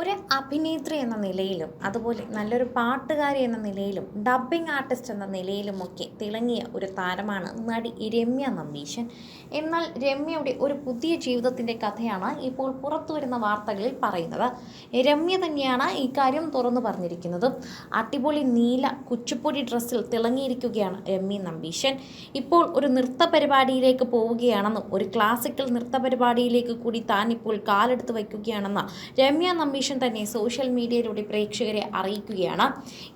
ഒരു അഭിനേത്രി എന്ന നിലയിലും അതുപോലെ നല്ലൊരു പാട്ടുകാരി എന്ന നിലയിലും ഡബ്ബിംഗ് ആർട്ടിസ്റ്റ് എന്ന നിലയിലുമൊക്കെ തിളങ്ങിയ ഒരു താരമാണ് നടി രമ്യ നമ്പീശൻ. എന്നാൽ രമ്യയുടെ ഒരു പുതിയ ജീവിതത്തിന്റെ കഥയാണ് ഇപ്പോൾ പുറത്തു വരുന്ന വാർത്തകളിൽ പറയുന്നത്. രമ്യ തന്നെയാണ് ഇക്കാര്യം തുറന്നു പറഞ്ഞിരിക്കുന്നത്. അടിപൊളി നീല കുച്ചിപ്പൊടി ഡ്രസ്സിൽ തിളങ്ങിയിരിക്കുകയാണ് രമ്യ നമ്പീശൻ. ഇപ്പോൾ ഒരു നൃത്ത പരിപാടിയിലേക്ക് പോവുകയാണെന്നും ഒരു ക്ലാസിക്കൽ നൃത്ത പരിപാടിയിലേക്ക് കൂടി താൻ ഇപ്പോൾ കാലെടുത്ത് വയ്ക്കുകയാണെന്ന് രമ്യ നമ്പീശൻ തന്നെ സോഷ്യൽ മീഡിയയിലൂടെ പ്രേക്ഷകരെ അറിയിക്കുകയാണ്.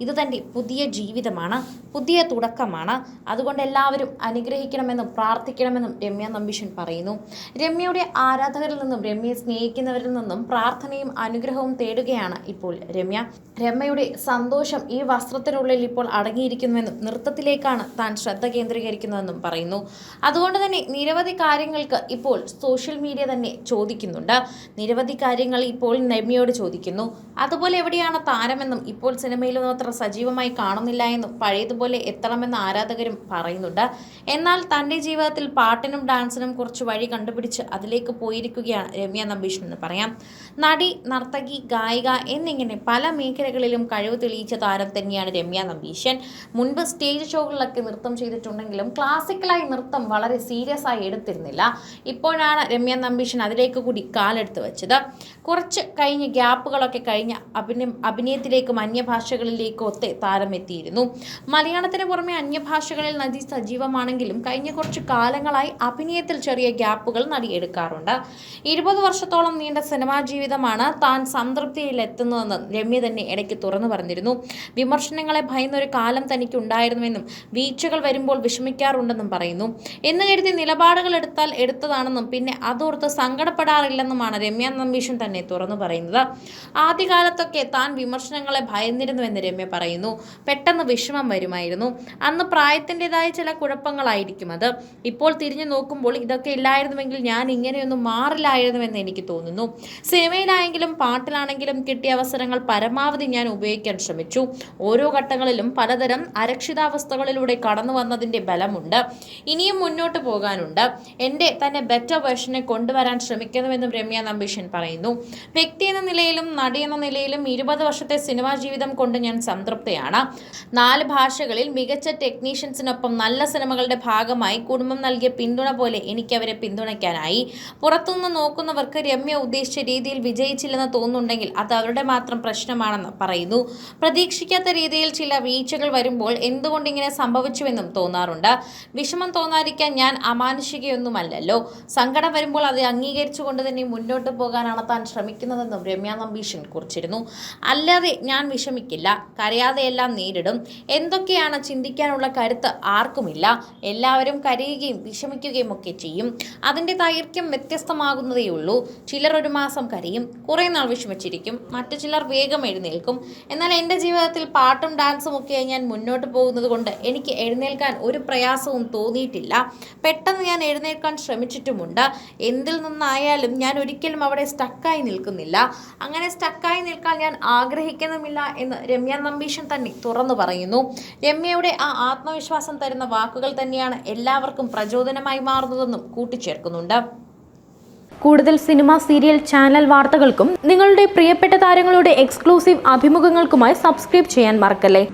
ഇത് തന്റെ പുതിയ ജീവിതമാണ് പുതിയ തുടക്കമാണ്. അതുകൊണ്ട് എല്ലാവരും അനുഗ്രഹിക്കണമെന്നും പ്രാർത്ഥിക്കണമെന്നും രമ്യ നമ്പീശൻ പറയുന്നു. രമ്യയുടെ ആരാധകരിൽ നിന്നും രമ്യയെ സ്നേഹിക്കുന്നവരിൽ നിന്നും പ്രാർത്ഥനയും അനുഗ്രഹവും തേടുകയാണ് ഇപ്പോൾ രമ്യ. രമ്യയുടെ സന്തോഷം ഈ വസ്ത്രത്തിനുള്ളിൽ ഇപ്പോൾ അടങ്ങിയിരിക്കുന്നുവെന്നും നൃത്തത്തിലേക്കാണ് താൻ ശ്രദ്ധ കേന്ദ്രീകരിക്കുന്നതെന്നും പറയുന്നു. അതുകൊണ്ട് തന്നെ നിരവധി കാര്യങ്ങൾക്ക് ഇപ്പോൾ സോഷ്യൽ മീഡിയ തന്നെ ചോദിക്കുന്നുണ്ട്. നിരവധി കാര്യങ്ങൾ ഇപ്പോൾ രമ്യയോട് ചോദിക്കുന്നു. അതുപോലെ എവിടെയാണ് താരമെന്നും ഇപ്പോൾ സിനിമയിലൊന്നും അത്ര സജീവമായി കാണുന്നില്ല എന്നും പഴയതുപോലെ എത്തണമെന്ന് ആരാധകരും പറയുന്നുണ്ട്. എന്നാൽ തന്റെ ജീവിതത്തിൽ പാട്ടിനും ഡാൻസിനും കുറച്ച് വഴി കണ്ടുപിടിച്ച് അതിലേക്ക് പോയിരിക്കുകയാണ് രമ്യ നമ്പീഷൻ എന്ന് പറയാം. നടി നർത്തകി ഗായിക എന്നിങ്ങനെ പല മേഖലകളിലും കഴിവ് തെളിയിച്ച താരം തന്നെയാണ് രമ്യ നമ്പീശൻ മുൻപ് സ്റ്റേജ് ഷോകളിലൊക്കെ നൃത്തം ചെയ്തിട്ടുണ്ടെങ്കിലും ക്ലാസിക്കലായി നൃത്തം വളരെ സീരിയസ് ആയി എടുത്തിരുന്നില്ല. ഇപ്പോഴാണ് രമ്യ നമ്പീഷൻ അതിലേക്ക് കൂടി കാലെടുത്ത് വെച്ചത്. കുറച്ച് കഴിഞ്ഞ് ഗ്യാപ്പുകളൊക്കെ കഴിഞ്ഞ് അഭിനയ അഭിനയത്തിലേക്കും അന്യഭാഷകളിലേക്കും ഒത്തെ താരം എത്തിയിരുന്നു മലയാളത്തിന് പുറമെ അന്യഭാഷകളിൽ നദി സജീവമാണെങ്കിലും കഴിഞ്ഞ കുറച്ച് കാലങ്ങളായി അഭിനയത്തിൽ ചെറിയ ഗ്യാപ്പുകൾ നടി എടുക്കാറുണ്ട് ഇരുപത് വർഷത്തോളം നീണ്ട സിനിമാ ജീവിതമാണ് താൻ സംതൃപ്തിയിലെത്തുന്നതെന്ന് രമ്യ തന്നെ ഇടയ്ക്ക് തുറന്നു പറഞ്ഞിരുന്നു. വിമർശനങ്ങളെ ഭയന്നൊരു കാലം തനിക്ക് ഉണ്ടായിരുന്നുവെന്നും വീഴ്ചകൾ വരുമ്പോൾ വിഷമിക്കാറുണ്ടെന്നും പറയുന്നു. എന്ന് കരുതി നിലപാടുകൾ എടുത്താൽ എടുത്തതാണെന്നും പിന്നെ അതോർത്ത് സങ്കടപ്പെടാറില്ലെന്നുമാണ് രമ്യ നമ്പീഷൻ തന്നെ തുറന്നു പറയുന്നത്. ആദ്യകാലത്തൊക്കെ താൻ വിമർശനങ്ങളെ ഭയന്നിരുന്നുവെന്ന് രമ്യ പറയുന്നു. പെട്ടെന്ന് വിഷമം വരുമായിരുന്നു. അന്ന് പ്രായത്തിന്റെതായ ചില കുഴപ്പങ്ങളായിരിക്കും അത്. ഇപ്പോൾ തിരിഞ്ഞു നോക്കുമ്പോൾ ഇതൊക്കെ ഇല്ലായിരുന്നുവെങ്കിൽ ഞാൻ ഇങ്ങനെയൊന്നും മാറില്ലായിരുന്നുവെന്ന് എനിക്ക് തോന്നുന്നു. സിനിമയിലായെങ്കിലും പാട്ടിലാണെങ്കിലും കിട്ടിയ അവസരങ്ങൾ പരമാവധി ഞാൻ ഉപയോഗിക്കാൻ ശ്രമിച്ചു. ഓരോ ഘട്ടങ്ങളിലും പലതരം അരക്ഷിതാവസ്ഥകളിലൂടെ കടന്നു വന്നതിന്റെ ബലമുണ്ട്. ഇനിയും മുന്നോട്ട് പോകാനുണ്ട്. എന്റെ തന്നെ ബെറ്റർ വേർഷനെ കൊണ്ടുവരാൻ ശ്രമിക്കുന്നുവെന്നും രമ്യ നമ്പീഷൻ പറയുന്നു. വ്യക്തി എന്ന നിലയിലും നടി എന്ന നിലയിലും ഇരുപത് വർഷത്തെ സിനിമാ ജീവിതം കൊണ്ട് ഞാൻ സംതൃപ്തയാണ്. നാല് ഭാഷകളിൽ മികച്ച ടെക്നീഷ്യൻസിനൊപ്പം നല്ല സിനിമകളുടെ ഭാഗമായി കുടുംബം നൽകിയ പിന്തുണ പോലെ എനിക്ക് അവരെ പിന്തുണയ്ക്കാനായി. പുറത്തുനിന്ന് നോക്കുന്നവർക്ക് രമ്യ ഉദ്ദേശിച്ച രീതിയിൽ വിജയിച്ചില്ലെന്ന് തോന്നുന്നുണ്ടെങ്കിൽ അത് അവരുടെ മാത്രം പ്രശ്നമാണെന്ന് പറയുന്നു. പ്രതീക്ഷിക്കാത്ത രീതിയിൽ ചില വീഴ്ചകൾ വരുമ്പോൾ എന്തുകൊണ്ട് ഇങ്ങനെ സംഭവിച്ചുവെന്നും തോന്നാറുണ്ട്. വിഷമം തോന്നാതിരിക്കാൻ ഞാൻ അമാനുഷികയൊന്നുമല്ലല്ലോ. സങ്കടം വരുമ്പോൾ അത് അംഗീകരിച്ചുകൊണ്ട് തന്നെ മുന്നോട്ട് പോകാനാണ് താൻ ശ്രമിക്കുന്നതെന്നും രമ്യ നമ്പീഷൻ കുറിച്ചിരുന്നു. അല്ലാതെ ഞാൻ വിഷമിക്കില്ല. കരയാതെയെല്ലാം നേരിടും. എന്തൊക്കെയാണ് ചിന്തിക്കാനുള്ള കരുത്ത് ആർക്കുമില്ല. എല്ലാവരും കരയുകയും വിഷമിക്കുകയും ഒക്കെ ചെയ്യും. അതിന്റെ ദൈർഘ്യം വ്യത്യസ്തമാകുന്നതേ ഉള്ളൂ ചിലർ ഒരു മാസം കരയും. കുറേ നാൾ വിഷമിച്ചിരിക്കും. മറ്റു ചിലർ വേഗം എഴുന്നേൽക്കും. എന്നാൽ എന്റെ ജീവിതത്തിൽ പാട്ടും ഡാൻസും ഒക്കെ ഞാൻ മുന്നോട്ട് പോകുന്നത് കൊണ്ട് എനിക്ക് എഴുന്നേൽക്കാൻ ഒരു പ്രയാസവും തോന്നിയിട്ടില്ല. പെട്ടെന്ന് ഞാൻ എഴുന്നേൽക്കാൻ ശ്രമിച്ചിട്ടുമുണ്ട്. എന്തിൽ നിന്നായാലും ഞാൻ ഒരിക്കലും അവിടെ സ്റ്റക്കായി നിൽക്കുന്നില്ല. അങ്ങനെ സ്റ്റക്കായി നിൽക്കാൻ ഞാൻ ആഗ്രഹിക്കുന്നുമില്ല എന്ന് രമ്യ നമ്പീഷൻ തന്നെ തുറന്നു പറയുന്നു. രമ്യയുടെ ആ ആത്മവിശ്വാസം തരുന്ന വാക്കുകൾ തന്നെയാണ് എല്ലാവർക്കും പ്രചോദനമായി മാറുന്നതെന്നും കൂട്ടിച്ചേർക്കുന്നുണ്ട്. കൂടുതൽ സിനിമ സീരിയൽ ചാനൽ വാർത്തകൾക്കും നിങ്ങളുടെ പ്രിയപ്പെട്ട താരങ്ങളുടെ എക്സ്ക്ലൂസീവ് അഭിമുഖങ്ങൾക്കുമായി സബ്സ്ക്രൈബ് ചെയ്യാൻ മറക്കല്ലേ?